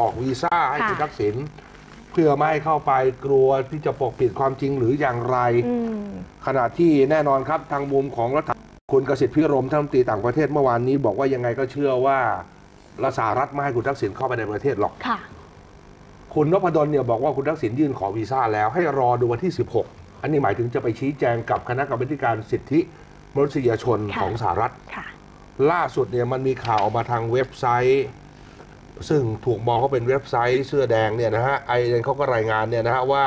ออกวีซ่าให้ค่ะคุณทักษิณเพื่อไม่ให้เข้าไปกลัวที่จะปกปิดความจริงหรืออย่างไรอืมขณะที่แน่นอนครับทางมุมของรัฐคุณกสิทธิ์พิรมท่านรัฐมนตรีต่างประเทศเมื่อวานนี้ บอกว่ายังไงก็เชื่อว่ารัฐสหรัฐไม่ให้คุณทักษิณเข้าไปในประเทศหรอกค่ะคุณนพดลเนี่ยบอกว่าคุณทักษิณยื่นขอวีซ่าแล้วให้รอดูวันที่ 16 อันนี้หมายถึงจะไปชี้แจงกับคณะกรรมาธิการสิทธิมนุษยชนค่ะของสหรัฐค่ะล่าสุดเนี่ยมันมีข่าวออกมาทางเว็บไซต์ ซึ่งถูกมองว่าเป็นเว็บไซต์เสื้อแดงเนี่ยนะฮะไอเอ็นเขาก็รายงานเนี่ยนะฮะว่า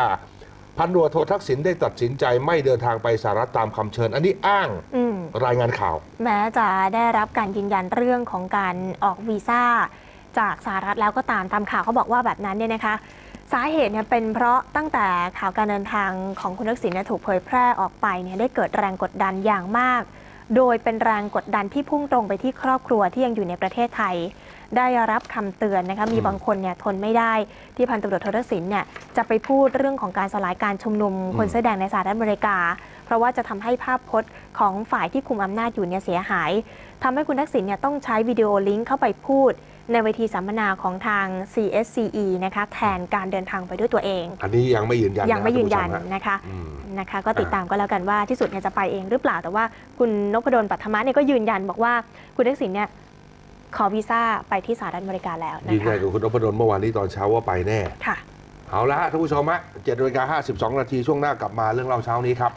พันตำรวจโททักษิณได้ตัดสินใจไม่เดินทางไปสหรัฐตามคำเชิญ อันนี้อ้างอืม รายงานข่าว แม้จะได้รับการยืนยันเรื่องของการออกวีซ่าจากสหรัฐแล้วก็ตามตามข่าวเขาบอกว่าแบบนั้นเนี่ยนะคะ สาเหตุเนี่ยเป็นเพราะตั้งแต่ข่าวการเดินทางของคุณทักษิณเนี่ยถูกเผยแพร่ออกไปเนี่ยได้เกิดแรงกดดันอย่างมาก โดยเป็นแรงกดดันที่พุ่งตรงไปที่ครอบครัวที่ยังอยู่ในประเทศไทย ได้รับคำเตือนนะคะมีอืมบางคนเนี่ยทนไม่ได้ที่พันตำรวจโททักษิณเนี่ยจะไปพูดเรื่องของการสลายการชุมนุมคนเสื้อแดงในสหรัฐอเมริกา เพราะว่าจะทำให้ภาพพจน์ของฝ่ายที่คุมอำนาจอยู่เนี่ยเสียหายทำให้คุณทักษิณเนี่ยต้องใช้วิดีโอลิงก์เข้าไปพูดในเวทีสัมมนาของทาง CSCE นะคะแทนการเดินทางไปด้วยตัวเอง อันนี้ยังไม่ยืนยันยังไม่ยืนยันท่าผู้ชมฮะนะคะอืม นะคะ ก็ติดตามก็แล้วกันว่าที่สุดเนี่ยจะไปเองหรือเปล่าแต่ว่าคุณนพดลปัทมะเนี่ยก็ยืนยันบอกว่าคุณทักษิณเนี่ยขอวีซ่าไปที่สหรัฐอเมริกาแล้วนะยืนยัคะนกับคุณนพดลเมื่อวานนี้ตอนเช้าว่าไปแน่ค่ะเอาละฮะท่านผู้ชมฮะ7นาฬิกา52นาทีช่วงหน้ากลับมาเรื่องเล่าเช้านี้ครับ